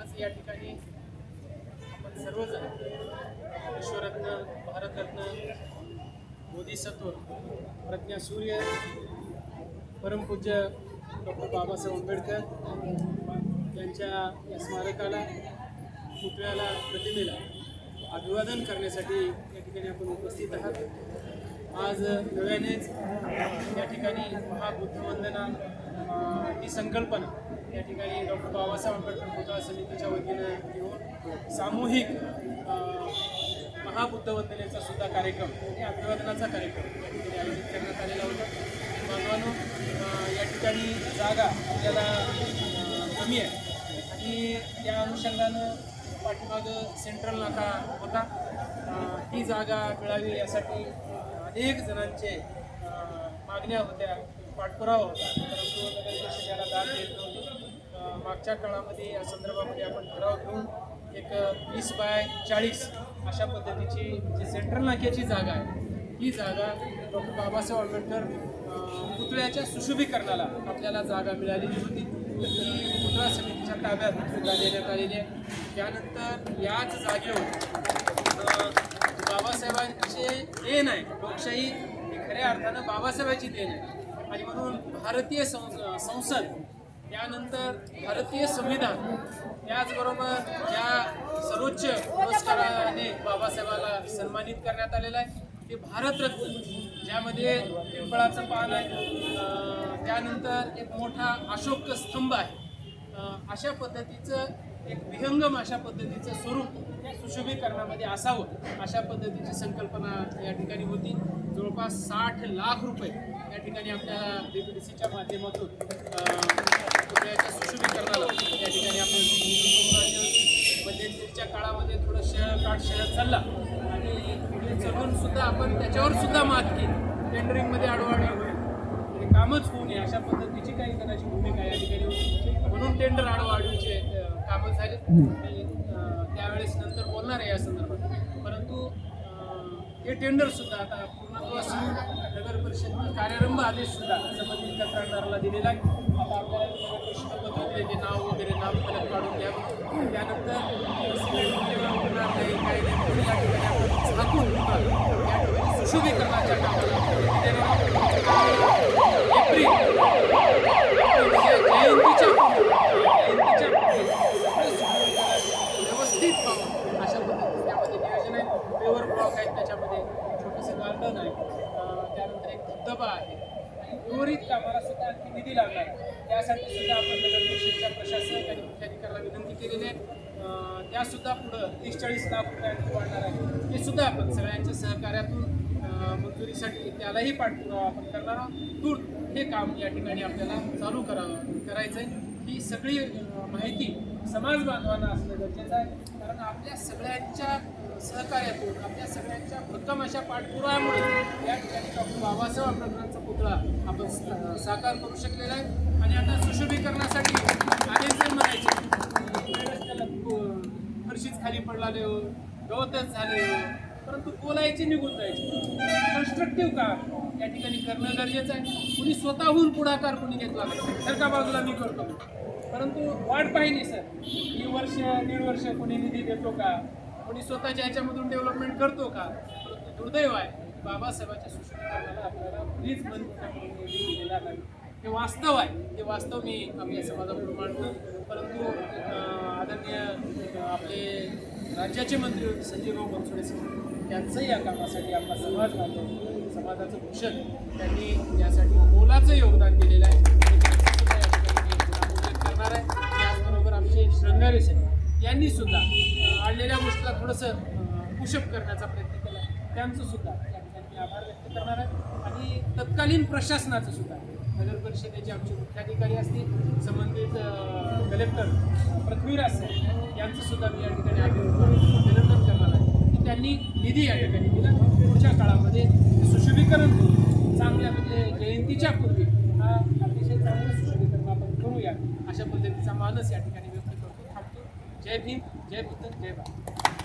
आज या ठिकाणी आपण सर्वजण विश्वरत्न भारतरत्न बोधिसत्व प्रज्ञासूर्य परमपूज्य डॉक्टर बाबासाहेब आंबेडकर यांच्या या स्मारकाला पुतळ्याला प्रतिमेला अभिवादन करण्यासाठी या ठिकाणी आपण उपस्थित आहात. आज नव्यानेच या ठिकाणी महाबुद्धवंदना ही संकल्पना या ठिकाणी डॉक्टर बाबासाहेब आंबेडकर पुतळा समितीच्या वतीनं घेऊन सामूहिक महाबुद्धवंदनेचा सुद्धा कार्यक्रम आणि अभिवादनाचा कार्यक्रम या ठिकाणी आयोजित करण्यात आलेला होता. बांधवांनो या ठिकाणी जागा आपल्याला कमी आहे. आणि त्या अनुषंगानं पाठीमागं सेंट्रल नाका होता. ही जागा मिळावी यासाठी अनेक जणांचे मागण्या होत्या पाठपुरावा होता. परंतु नगर परिषद याला दाद देत मागच्या काळामध्ये या संदर्भामध्ये आपण ठराव घेऊन एक वीस बाय चाळीस अशा पद्धतीची जी सेंट्रल नाक्याची जागा आहे ही जागा डॉक्टर बाबासाहेब आंबेडकर पुतळ्याच्या सुशोभीकरणाला आपल्याला जागा मिळालेली होती. तर ती पुतळा समितीच्या ताब्यात सुद्धा देण्यात आलेली आहे. त्यानंतर याच जागेवर बाबासाहेबांचे देण आहे. लोकशाही खऱ्या अर्थानं बाबासाहेबांची देण आहे. आणि म्हणून भारतीय संसद त्यानंतर भारतीय संविधान त्याचबरोबर ज्या सर्वोच्च पुरस्काराने बाबासाहेबाला सन्मानित करण्यात आलेलं आहे ते भारतरत्न ज्यामध्ये पिंपळाचं पान आहे. त्यानंतर एक मोठा अशोक स्तंभ आहे. अशा पद्धतीचं एक विहंगम अशा पद्धतीचं स्वरूप सुशोभीकरणामध्ये असावं अशा पद्धतीची संकल्पना या ठिकाणी होती. जवळपास साठ लाख रुपये या ठिकाणी आपल्या बी पी डी सीच्या माध्यमातून अं, पुतळ्याच्या सुशोभीकरणाला या ठिकाणी आपण करून आणली होती मध्यंतरीच्या काळामध्ये थोडं शहर काठ शहर चालला आणि पुढे चलून सुद्धा आपण त्याच्यावर सुद्धा मात केली. टेंडरिंगमध्ये हे कामच होऊ नये. अशा पद्धतीची काही जणांची भूमिका या ठिकाणी होती. म्हणून टेंडर आडवाडीचे कामं झाले. त्यावेळेस नंतर बोलणार आहे या संदर्भात. परंतु हे टेंडर सुद्धा आता पूर्णत्वास नगर परिषद कार्यारंभ आदेश सुद्धा संबंधित कंत्राटदाराला दिलेला आहे. ते नाव वगैरे नाव फलक काढून घ्यावं त्यानंतर सिमेंट वगैरे होणार नाही काही नाही म्हणून या ठिकाणी आपण झाकून ठेवणार. या ठिकाणी सुशोभीकरणाच्या कामाला देणार आहोत. व्यवस्थित व्हावं अशा पद्धतीने त्यामध्ये नियोजन आहे पेवर ब्लॉक आहेत त्याच्यामध्ये छोटंसं गार्डन आहे अं, त्यानंतर एक धबधबा आहे आणि उर्वरित कामाला सुद्धा आणखी निधी लागणार आहे त्यासाठी सुद्धा आपण नगर परिषदच्या प्रशासक आणि मुख्याधिकाऱ्याला विनंती केलेली आहे त्यासुद्धा पुढं तीस चाळीस लाख रुपयांनी वाढणार आहे ते सुद्धा आपण सगळ्यांच्या सहकार्यातून मंजुरीसाठी त्यालाही पाठपुरावा आपण करणार आहोत. तूर्त हे काम या ठिकाणी आपल्याला चालू करावं करायचं आहे ही सगळी माहिती समाज बांधवांना असणं गरजेचं आहे. कारण आपल्या सगळ्यांच्या सहकार्यातून आपल्या सगळ्यांच्या भक्कम अशा पाठपुराव्यामुळे या ठिकाणी डॉक्टर बाबासाहेब आंबेडकरांचा पुतळा आपण साकार करू शकलेला आहे. आणि आता सुशोभीकरणासाठी अनेक जण म्हणायचे वेळेस त्याला फरशीच खाली पडलाले हो गवतच झाले हो परंतु बोलायचे निघून जायचे. कलेक्टिव्ह काम या ठिकाणी करणं गरजेचं आहे. कुणी स्वतःहून पुढाकार कुणी घेतला नाही. सरका बाजूला मी करतो. परंतु वाट पाहिली सर. ही वर्ष दीड वर्ष कोणी निधी देतो का? कोणी स्वतःच्या ह्याच्यामधून डेव्हलपमेंट करतो का? परंतु दुर्दैव आहे बाबासाहेबांच्या सुशिक्षणाला आपल्याला प्लीज दिलेला नाही हे वास्तव आहे. हे वास्तव मी आपल्या समाजापुढे मांडतो. परंतु आदरणीय आपले राज्याचे मंत्री होते संजयभाऊ बनसोडे सर. या कामासाठी आपला समाज बांधव समाजाचं भूषण त्यांनी यासाठी मोलाचं योगदान दिलेलं आहे. करणार आहे. त्याचबरोबर आमचे श्रंगारे साहेब यांनी सुद्धा आणलेल्या गोष्टीला थोडंसं पुशअप करण्याचा प्रयत्न केला त्यांचं सुद्धा या आभार व्यक्त करणार आहे. आणि तत्कालीन प्रशासनाचं सुद्धा. नगर परिषदेचे आमचे मुख्याधिकारी असतील संबंधित कलेक्टर पृथ्वीराज साहेब यांचं सुद्धा मी या ठिकाणी अभिनंदन करणार आहे. की त्यांनी निधी या ठिकाणी दिला. पुढच्या काळामध्ये सुशोभीकरण करून चांगल्या म्हणजे जयंतीच्या पूर्वी हा अतिशय चांगलं सुशोभीकरण आपण करूया अशा पद्धतीचा मानस या ठिकाणी व्यक्त करतो. थांबतो. जय भीम जय भूतन जय भारत.